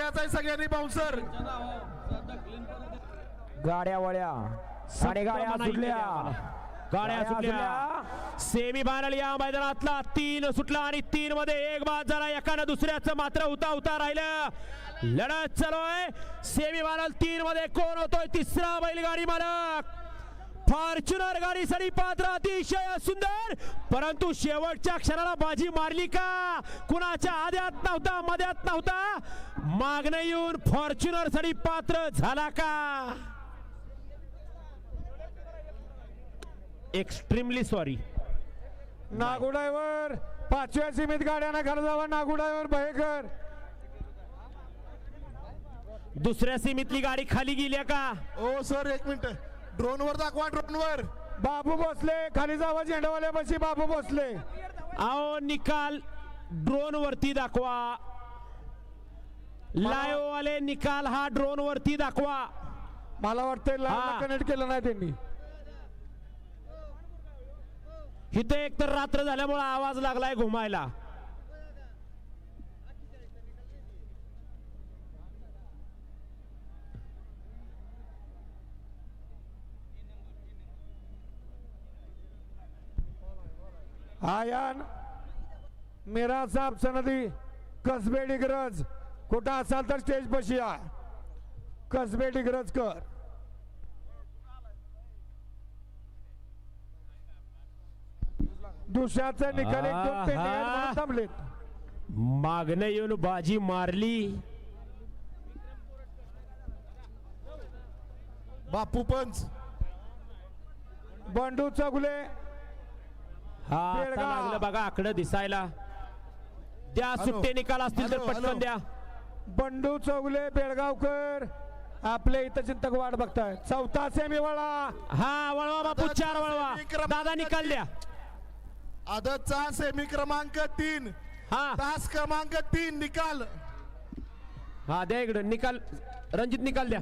आहे सगळ्यांनी बाउन्सर गाड्या वळ्या. गाड्या सुटल्या. गाड्या गाड्या सुटल्या. सेमी फायनल या मैदानातला तीन सुटला आणि तीन मध्ये एक बाद झाला. एकानं दुसऱ्याचं मात्र उता उता राहिलं. लढत चालू आहे. सेमी फायनल तीन मध्ये कोण होतोय? तिसरा बैलगाडी मालक. फॉर्च्युनर गाडीसाठी पात्र अतिशय सुंदर. परंतु शेवटच्या क्षणाला बाजी मारली का? कुणाच्या आद्यात नव्हता मध्यात नव्हता? मागणं येऊन फॉर्च्युनरसाठी पात्र झाला का? एक्स्ट्रीमली सॉरी नागू ड्रायव्हर पाचव्या सीमित गाड्यानं घर जावा नागू ड्रायव्हर भयकर दुसऱ्या सीमीतली गाडी खाली गेली का? ओ सर एक मिनिट. ड्रोन वर दाखवा ड्रोन वर बाबू भोसले खाली जावा झेंडावाल्यापाशी बाबू भोसले. आओ निकाल ड्रोन वरती दाखवा. लाईव्ह वाले निकाल हा ड्रोन वरती दाखवा. मला वाटतंय हा. लाईव्ह कनेक्ट केलं नाही त्यांनी. इथे एक तर रात्र झाल्यामुळे आवाज लागलाय घुमायला. आयान मेरा साहेब सनदी कसबे डिग्रज कुठं असाल तर स्टेज पशी या. कसबे डिग्रज कर. दुसऱ्याचं निकाल एक दोन आहेत म्हणून मागणं येऊन बाजी मारली. बापू पंच. बंडू चौगुले हा आता बेळगाव. लागलं बघा आकडं दिसायला. द्या हॅलो. सुट्टे निकाल असतील तर हॅलो, पटकन हॅलो. द्या. बंडू चौगुले बेळगावकर आपले इथं चिंतक वाट बघताय. चौथा सेमी वळा हा वळवा बापू दादा, चार वळवा. दादा निकाल द्या. आदतचा सेमी क्रमांक तीन. हा. तास क्रमांक तीन निकाल. हा द्या इकडं निकाल. रणजित निकाल द्या.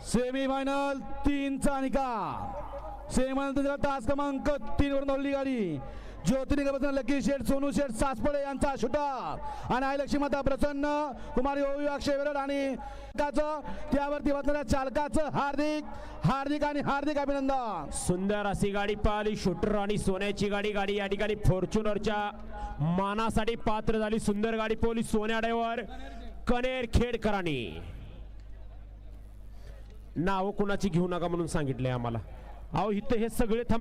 सेमी फायनल तीनचा निकाल. सेमी फायनल तास क्रमांक तीन वर नवली गाडी. ज्योतिर्लिंगापासून लकी शेठ सोनू शेठ सासपडे यांचा शूटर आणि आईलक्ष्मी माता प्रसन्न कुमार योगी अक्षय विरड आणि त्यावरती बसणाऱ्या चालकाचं हार्दिक हार्दिक आणि हार्दिक अभिनंदन. सुंदर अशी गाडी पाहिली शूटर आणि सोन्याची गाडी. गाडी या ठिकाणी फॉर्च्युनरच्या मानासाठी पात्र झाली. सुंदर गाडी पोलीस सोन्या ड्रायव्हर कनेर खेडकरांनी. नाव कुणाची घेऊ नका म्हणून सांगितलंय आम्हाला. अहो इथं हे सगळे थांब